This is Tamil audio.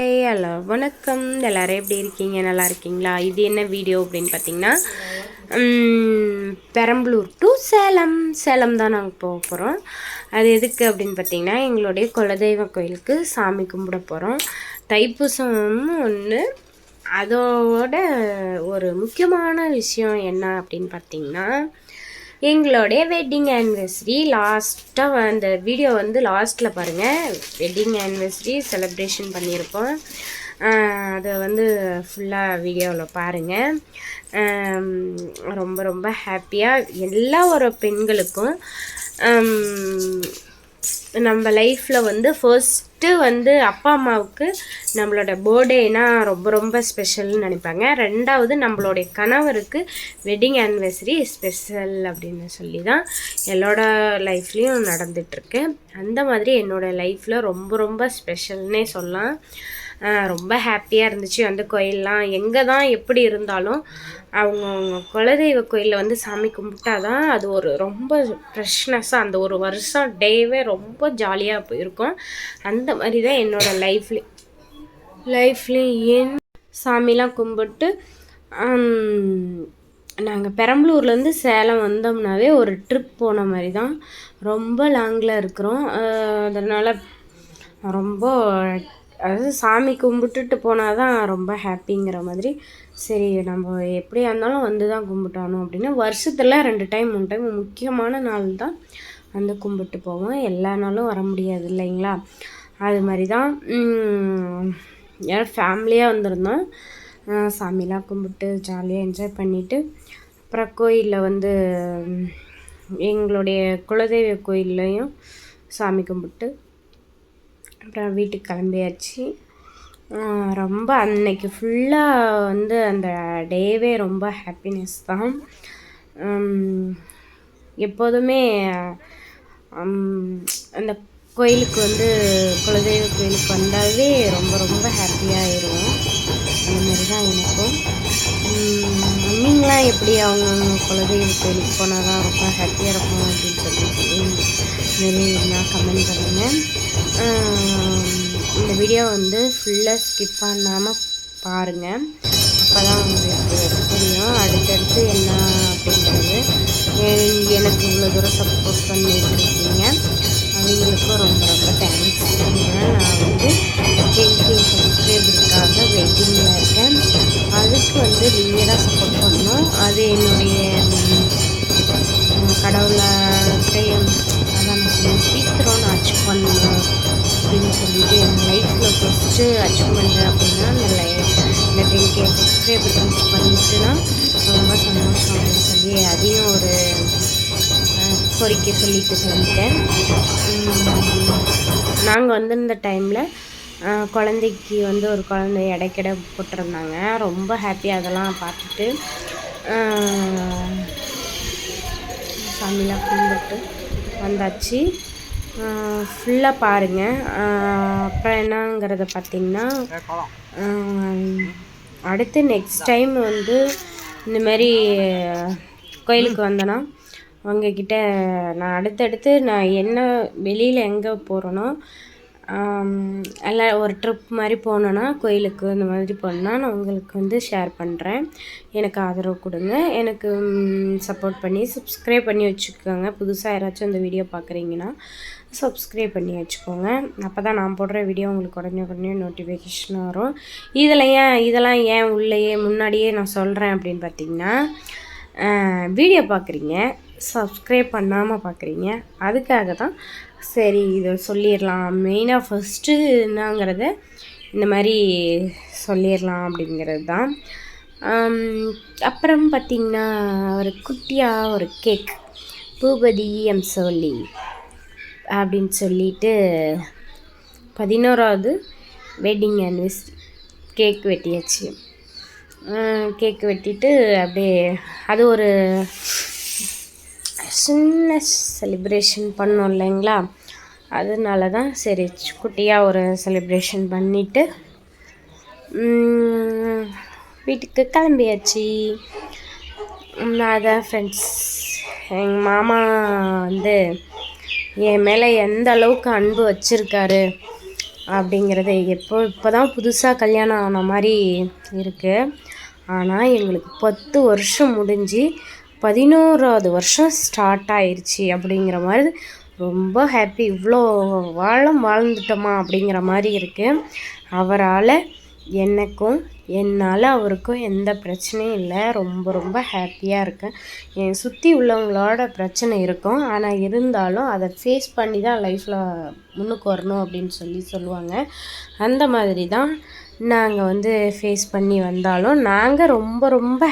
ஹலோ வணக்கம். எல்லோரும் எப்படி இருக்கீங்க? நல்லா இருக்கீங்களா? இது என்ன வீடியோ அப்படின்னு பார்த்தீங்கன்னா பெரம்பலூர் டு சேலம். சேலம் தான் நாங்கள் போக போகிறோம் அது எதுக்கு அப்படின்னு பார்த்தீங்கன்னா எங்களுடைய குலதெய்வ கோயிலுக்கு சாமி கும்பிட போகிறோம் தைப்பூசமும் ஒன்று அதோட ஒரு முக்கியமான விஷயம் என்ன அப்படின்னு பார்த்தீங்கன்னா எங்களுடைய வெட்டிங் ஆனிவர்சரி லாஸ்ட்டாக அந்த வீடியோ வந்து லாஸ்ட்டில் பாருங்கள் வெட்டிங் ஆனிவர்சரி செலிப்ரேஷன் பண்ணியிருப்போம் அதை வந்து ஃபுல்லாக வீடியோவில் பாருங்கள் ரொம்ப ரொம்ப ஹாப்பியாக எல்லா ஒரு பெண்களுக்கும் நம்ம லைஃப்பில் வந்து ஃபர்ஸ்ட்டு வந்து அப்பா அம்மாவுக்கு நம்மளோட பர்த்டேனா ரொம்ப ரொம்ப ஸ்பெஷல்னு நினைப்பாங்க. ரெண்டாவது நம்மளுடைய கணவருக்கு வெட்டிங் ஆனிவர்சரி ஸ்பெஷல் அப்படின்னு சொல்லி தான் எல்லாரோட லைஃப்லேயும் நடந்துகிட்ருக்கு அந்த மாதிரி என்னோட லைஃப்பில் ரொம்ப ரொம்ப ஸ்பெஷல்னே சொல்லலாம். ரொம்ப ஹாப்பியாக இருந்துச்சு. அந்த கோயிலெலாம் எங்கே தான் எப்படி இருந்தாலும் அவங்க அவங்க குலதெய்வ கோயிலில் வந்து சாமி கும்பிட்டா தான் அது ஒரு ரொம்ப ஃப்ரெஷ்னஸ்ஸாக அந்த ஒரு வருஷம் டேவே ரொம்ப ஜாலியாக போயிருக்கும். அந்த மாதிரி தான் என்னோடய லைஃப்லி லைஃப்லேயும் சாமிலாம் கும்பிட்டு நாங்கள் பெரம்பலூர்லேருந்து சேலம் வந்தோம்னாவே ஒரு ட்ரிப் போன மாதிரி தான். ரொம்ப லாங்கில் இருக்கிறோம். அதனால் ரொம்ப அதாவது சாமி கும்பிட்டுட்டு போனால் தான் ரொம்ப ஹாப்பிங்கிற மாதிரி சரி நம்ம எப்படியா இருந்தாலும் வந்து தான் கும்பிட்டானோம் அப்படின்னு வருஷத்தில் ரெண்டு டைம் மூணு டைம் முக்கியமான நாள் தான் வந்து கும்பிட்டு போவோம். எல்லா நாளும் வர முடியாது இல்லைங்களா? அது மாதிரி தான் ஃபேமிலியாக வந்திருந்தோம். சாமிலாம் கும்பிட்டு ஜாலியாக என்ஜாய் பண்ணிவிட்டு அப்புறம் கோயிலில் வந்து எங்களுடைய குலதெய்வ கோயில்லையும் சாமி கும்பிட்டு அப்புறம் வீட்டுக்கு கிளம்பியாச்சு. ரொம்ப அன்னைக்கு ஃபுல்லாக வந்து அந்த டேவே ரொம்ப ஹாப்பினஸ் தான். எப்போதுமே அந்த கோயிலுக்கு வந்து குலதெய்வ கோயிலுக்கு வந்தாவே ரொம்ப ரொம்ப ஹாப்பியாக அந்த மாதிரி தான் எனக்கும். மம்மிங்லாம் எப்படி அவங்க குலதெய்வ கோயிலுக்கு போனால் தான் ரொம்ப ஹாப்பியாக இருக்கும் அப்படின்னு சொல்லி சொல்லி மாரி நான் கமெண்ட் பண்ணுங்கள் இந்த வீடியோ வந்து ஃபுல்லாக ஸ்கிப் பண்ணாமல் பாருங்கள் அப்போ தான் உங்களுக்கு புரியும் அடுத்தடுத்து என்ன அப்படிங்கிறது எனக்கு இவ்வளோ தூரம் சப்போர்ட் பண்ணிட்டுருக்கீங்க? அவங்களுக்கும் ரொம்ப ரொம்ப தேங்க்ஸ் நான் வந்து டென்கே சப்ஸ்கிரைபருக்காக வெயிட்டிங்கில் இருக்கேன். அதுக்கு வந்து நீங்கள் தான் சப்போர்ட் பண்ணணும். அது என்னுடைய உம், சீக்கிரம் நான் அச்சீவ் பண்ணணும் அப்படின்னு சொல்லிட்டு என் லைஃப்பில் ஃபஸ்ட்டு அச்சீவ் பண்ணுறேன் அப்படின்னா அந்த லை இந்த டென் கே சப்ஸ்கிரைபர் ரீச் பண்ணிட்டுனா ரொம்ப சந்தோஷம் அப்படின்னு சொல்லி அதையும் ஒரு கோரிக்கை சொல்லிட்டு சொல்லிட்டேன். நாங்கள் வந்து இந்த டைமில் குழந்தைக்கு வந்து ஒரு குழந்தை இடைக்கிட போட்டிருந்தாங்க. ரொம்ப ஹாப்பியாக அதெல்லாம் பார்த்துட்டு அஹ், சாமிலாம் கும்பிட்டு வந்தாச்சு. ஃபுல்லாக பாருங்கள் அப்புறம் என்னங்கிறத பார்த்தீங்கன்னா அடுத்து நெக்ஸ்ட் டைம் வந்து இந்தமாரி கோயிலுக்கு வந்தேன்னா உங்ககிட்ட நான் அடுத்தடுத்து நான் என்ன வெளியில் எங்கே போகிறேனோ எல்லாம் ஒரு ட்ரிப் மாதிரி போனோன்னா கோயிலுக்கு இந்த மாதிரி போனால் நான் உங்களுக்கு வந்து ஷேர் பண்ணுறேன் எனக்கு ஆதரவு கொடுங்க. எனக்கு சப்போர்ட் பண்ணி சப்ஸ்கிரைப் பண்ணி வச்சுக்கோங்க. புதுசாக யாராச்சும் இந்த வீடியோ பார்க்குறீங்கன்னா சப்ஸ்கிரைப் பண்ணி வச்சுக்கோங்க. அப்போ தான் நான் போடுற வீடியோ உங்களுக்கு உடனே உடனே நோட்டிஃபிகேஷன் வரும். இதில் ஏன் இதெல்லாம் ஏன் உள்ளேயே முன்னாடியே நான் சொல்கிறேன் அப்படின்னு பார்த்தீங்கன்னா வீடியோ பார்க்குறீங்க. சப்ஸ்கிரைப் பண்ணாமல் பார்க்குறீங்க அதுக்காக தான் சரி இதை சொல்லிடலாம். மெயினாக ஃபஸ்ட்டு என்னங்கிறத இந்த மாதிரி சொல்லிடலாம் அப்படிங்கிறது தான் அப்புறம் பார்த்திங்கன்னா ஒரு குட்டியாக ஒரு கேக் பூபதி எம் சொல்லி அப்படின்னு சொல்லிட்டு பதினோராவது வெட்டிங் அனிவர்சரி கேக் வெட்டியாச்சு. கேக் வெட்டிட்டு அப்படியே அது ஒரு சின்ன செலிப்ரேஷன் பண்ணோம் இல்லைங்களா? அதனால தான் சரி குட்டியாக ஒரு செலிப்ரேஷன் பண்ணிவிட்டு வீட்டுக்கு கிளம்பியாச்சு. அதான் ஃப்ரெண்ட்ஸ் எங்கள் மாமா வந்து என் மேலே எந்த அளவுக்கு அன்பு வச்சுருக்காரு அப்படிங்கிறது எப்போ இப்போ தான் புதுசாக கல்யாணம் ஆன மாதிரி இருக்குது ஆனால் எங்களுக்கு பத்து வருஷம் முடிஞ்சு பதினோராவது வருஷம் ஸ்டார்ட் ஆயிடுச்சு அப்படிங்கிற மாதிரி ரொம்ப ஹாப்பி இவ்வளோ வாழம் வாழ்ந்துட்டோமா அப்படிங்கிற மாதிரி இருக்குது அவரால் எனக்கும் என்னால் அவருக்கும் எந்த பிரச்சனையும் இல்லை. ரொம்ப ரொம்ப ஹாப்பியாக இருக்கேன் என் சுற்றி உள்ளவங்களோட பிரச்சனை இருக்கும். ஆனால் இருந்தாலும் அதை ஃபேஸ் பண்ணி தான் லைஃப்பில் முன்னுக்கு வரணும் அப்படின்னு சொல்லி சொல்லுவாங்க. அந்த மாதிரி தான் நாங்கள் வந்து ஃபேஸ் பண்ணி வந்தாலும் நாங்கள் ரொம்ப ரொம்ப